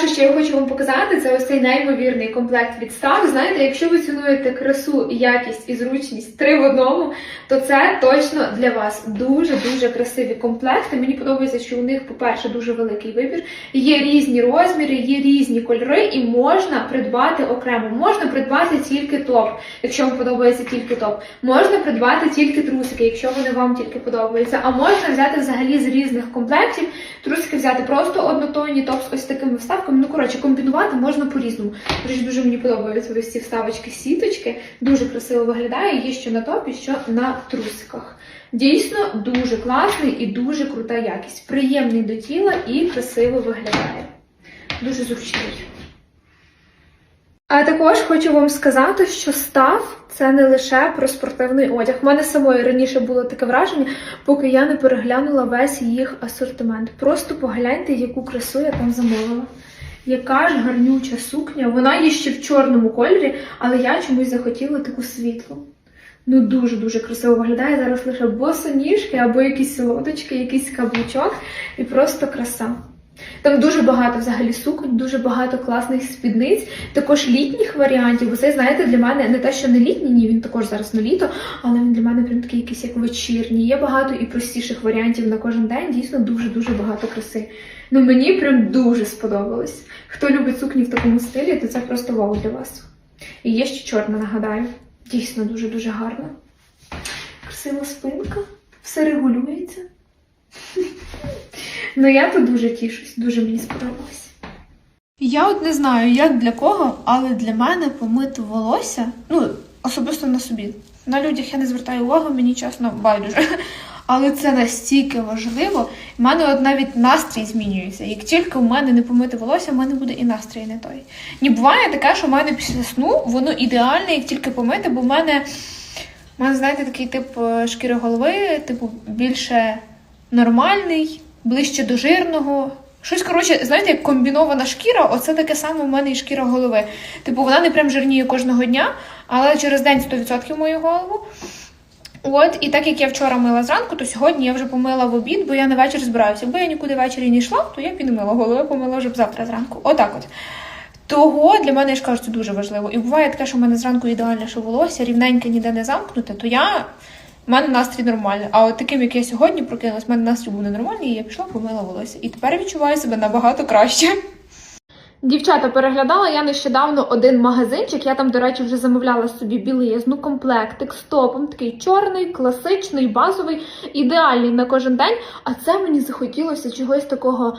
Перше, що я хочу вам показати, це ось цей неймовірний комплект від Став. Знаєте, якщо ви цінуєте красу, якість і зручність три в одному, то це точно для вас дуже дуже красиві комплекти. Мені подобається, що у них, по-перше, дуже великий вибір. Є різні розміри, є різні кольори, і можна придбати окремо. Можна придбати тільки топ, якщо вам подобається тільки топ. Можна придбати тільки трусики, якщо вони вам тільки подобаються. А можна взяти взагалі з різних комплектів. Трусики взяти просто однотонні, топ з ось такими вставками. Ну коротше, комбінувати можна по-різному. Речі, дуже мені подобаються ось ці вставочки сіточки. Дуже красиво виглядає. Є що на топі, що на трусиках. Дійсно дуже класний і дуже крута якість. Приємний до тіла і красиво виглядає. Дуже зручний. А також хочу вам сказати, що став це не лише про спортивний одяг. У мене самої раніше було таке враження, поки я не переглянула весь їх асортимент. Просто погляньте, яку красу я там замовила. Яка ж гарнюча сукня. Вона є ще в чорному кольорі, але я чомусь захотіла таку світлу. Ну дуже-дуже красиво виглядає. Зараз лише босоніжки або якісь лодочки, якийсь каблучок і просто краса. Там дуже багато взагалі суконь, дуже багато класних спідниць, також літніх варіантів. Бо це, знаєте, для мене не те, що не літній, ні, він також зараз на літо, але він для мене прям такий якийсь як вечірній. Є багато і простіших варіантів на кожен день. Дійсно, дуже-дуже багато краси. Ну мені прям дуже сподобалось. Хто любить сукні в такому стилі, то це просто вау для вас. І є ще чорна, нагадаю. Дійсно дуже-дуже гарна. Красива спинка, все регулюється. Ну я тут дуже тішусь, дуже мені сподобалось. Я от не знаю, як для кого, але для мене помити волосся, ну, особисто на собі. На людях я не звертаю увагу, мені чесно байдуже. Але це настільки важливо. У мене от навіть настрій змінюється. Як тільки у мене не помити волосся, в мене буде і настрій не той. Ні, буває таке, що в мене після сну воно ідеальне, як тільки помити, бо в мене, в мене знаєте, такий тип е, шкіри голови, типу, більше нормальний, ближче до жирного. Щось, коротше, знаєте, як комбінована шкіра, оце таке саме в мене і шкіра голови. Типу, вона не прям жирніє кожного дня, але через день 100% мою голову. От, і так як я вчора мила зранку, то сьогодні я вже помила в обід, бо я на вечір збираюся. Якби я нікуди ввечері не йшла, то я і голову, помила вже завтра зранку. Отак от. Того для мене я ж кажу, це дуже важливо. І буває таке, що в мене зранку ідеальне, що волосся рівненьке ніде не замкнуте, то я. У мене настрій нормальний. А от таким, як я сьогодні прокинулась, в мене настрій був ненормальний, і я пішла помила волосся. І тепер відчуваю себе набагато краще. Дівчата, переглядала я нещодавно один магазинчик. Я там, до речі, вже замовляла собі білизну, комплектик з топом, такий чорний, класичний, базовий, ідеальний на кожен день. А це мені захотілося чогось такого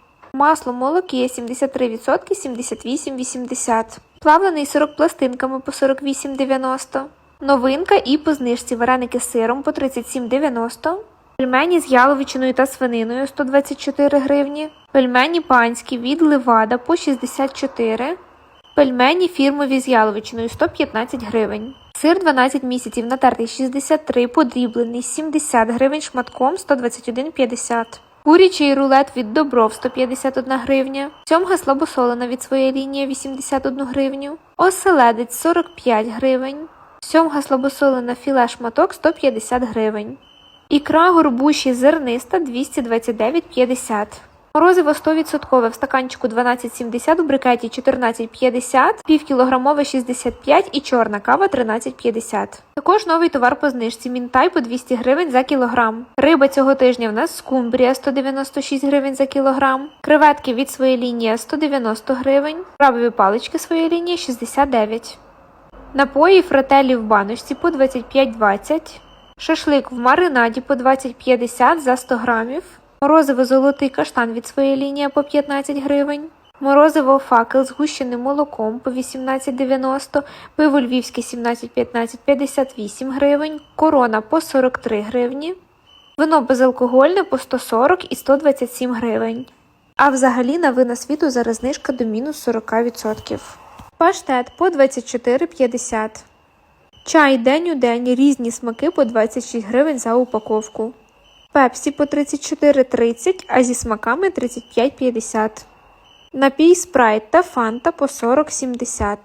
Масло молоки 73% 78,80%. Плавлений сирок пластинками по 48,90. Новинка і по знижці вареники з сиром по 37,90. Пельмені з яловичиною та свининою 124 гривні. Пельмені панські від Левада по 64 Пельмені фірмові з яловичиною 115 гривень. Сир 12 місяців натертий 63, подріблений 70 гривень шматком 121,50. Курячий рулет від Добров 151 гривня. Сьомга слабосолена від своєї лінії 81 гривню. Оселедець 45 гривень. Сьомга слабосолена філе шматок 150 гривень. Ікра горбуші зерниста 229,50. Морозиво 100% в стаканчику 12,70, в брикеті 14,50, півкілограмове 65 і чорна кава 13,50. Також новий товар по знижці Мінтай по 200 гривень за кілограм. Риба цього тижня в нас скумбрія 196 гривень за кілограм. Креветки від своєї лінії 190 гривень. Крабові палички своєї лінії 69. Напої фрателі в баночці по 25,20. Шашлик в маринаді по 20,50 за 100 грамів. Морозиво золотий каштан від своєї лінії по 15 гривень. Морозиво факел з гущеним молоком по 18,90, пиво львівське 17,15 58 гривень, корона по 43 гривні, вино безалкогольне по 140 і 127 гривень. А взагалі на вина світу зараз знижка до мінус 40%. Паштет по 24,50. Чай день у день різні смаки по 26 гривень за упаковку. Пепсі по 34,30, а зі смаками 35,50. Напій спрайт та фанта по 40,70.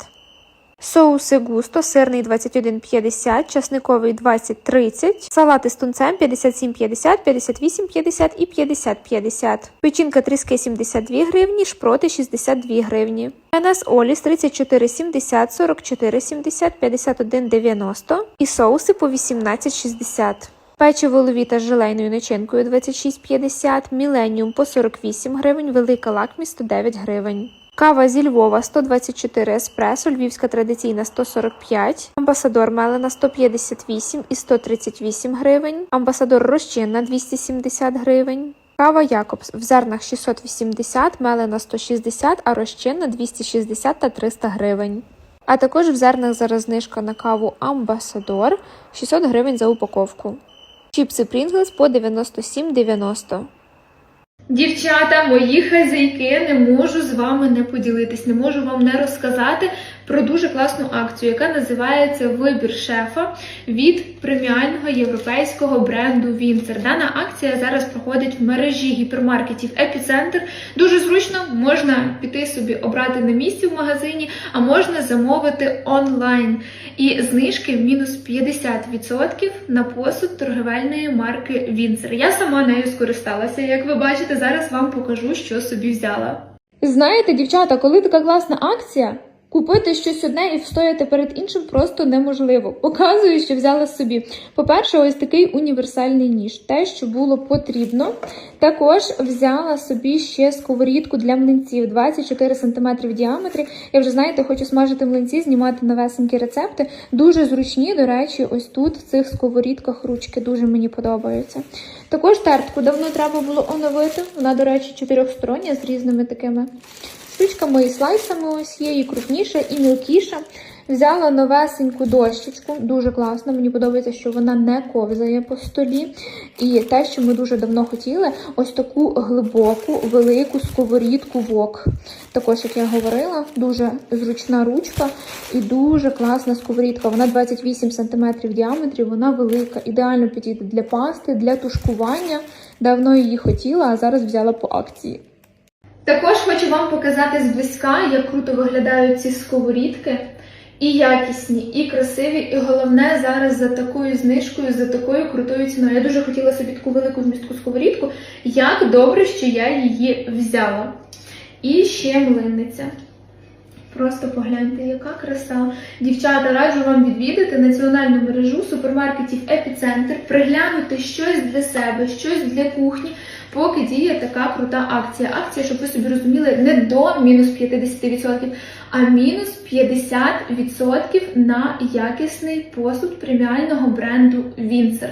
Соуси густо, сирний 21,50, часниковий 20,30, салати з тунцем 57,50, 58,50 і 50,50. Печінка тріски 72 гривні, шпроти 62 гривні. НС Оліс 34,70, 44,70, 51,90 і соуси по 18,60. Печиво ловіта з желейною начинкою 26,50, Міленіум по 48 гривень, велика лакмі 109 гривень. Кава зі Львова 124 еспресо, львівська традиційна 145, амбасадор мелена 158 і 138 гривень, амбасадор розчинна 270 гривень. Кава Якобс в зернах 680, мелена 160, а розчинна 260 та 300 гривень. А також в зернах зараз знижка на каву Амбасадор 600 гривень за упаковку. Чіпси Прінглс по 97,90. Дівчата, мої хазяйки, не можу з вами не поділитись, не можу вам не розказати про дуже класну акцію, яка називається Вибір шефа від преміального європейського бренду Вінцер. Дана акція зараз проходить в мережі гіпермаркетів Епіцентр. Дуже зручно можна піти собі обрати на місці в магазині, а можна замовити онлайн. І знижки мінус 50% на посуд торговельної марки Вінцер. Я сама нею скористалася. Як ви бачите, зараз вам покажу, що собі взяла. Знаєте, дівчата, коли така класна акція, Купити щось одне і встояти перед іншим просто неможливо. Показую, що взяла собі. По-перше, ось такий універсальний ніж, те, що було потрібно. Також взяла собі ще сковорідку для млинців 24 см в діаметрі. Я вже знаєте, хочу смажити млинці, знімати новесенькі рецепти. Дуже зручні, до речі, ось тут в цих сковорідках ручки дуже мені подобаються. Також тертку давно треба було оновити. Вона, до речі, чотирьохстороння з різними такими штучками і слайсами ось є, і крупніша, і мілкіша. Взяла новесеньку дощечку, дуже класно. Мені подобається, що вона не ковзає по столі. І те, що ми дуже давно хотіли, ось таку глибоку, велику сковорідку вок. Також, як я говорила, дуже зручна ручка і дуже класна сковорідка. Вона 28 см в діаметрі, вона велика, ідеально підійде для пасти, для тушкування. Давно її хотіла, а зараз взяла по акції. Також хочу вам показати зблизька, як круто виглядають ці сковорідки. І якісні, і красиві, і головне зараз за такою знижкою, за такою крутою ціною. Я дуже хотіла собі таку велику вмістку сковорідку. Як добре, що я її взяла. І ще млинниця. Просто погляньте, яка краса. Дівчата, раджу вам відвідати національну мережу супермаркетів Епіцентр, приглянути щось для себе, щось для кухні, поки діє така крута акція. Акція, щоб ви собі розуміли, не до мінус 50%, а мінус 50% на якісний посуд преміального бренду Вінцер.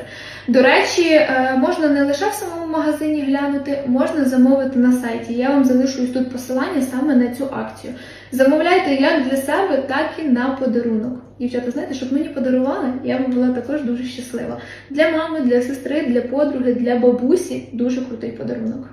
До речі, е, можна не лише в самому магазині глянути, можна замовити на сайті. Я вам залишу тут посилання саме на цю акцію. Замовляйте як для себе, так і на подарунок. Дівчата, знаєте, щоб мені подарували, я би була також дуже щаслива. Для мами, для сестри, для подруги, для бабусі дуже крутий подарунок.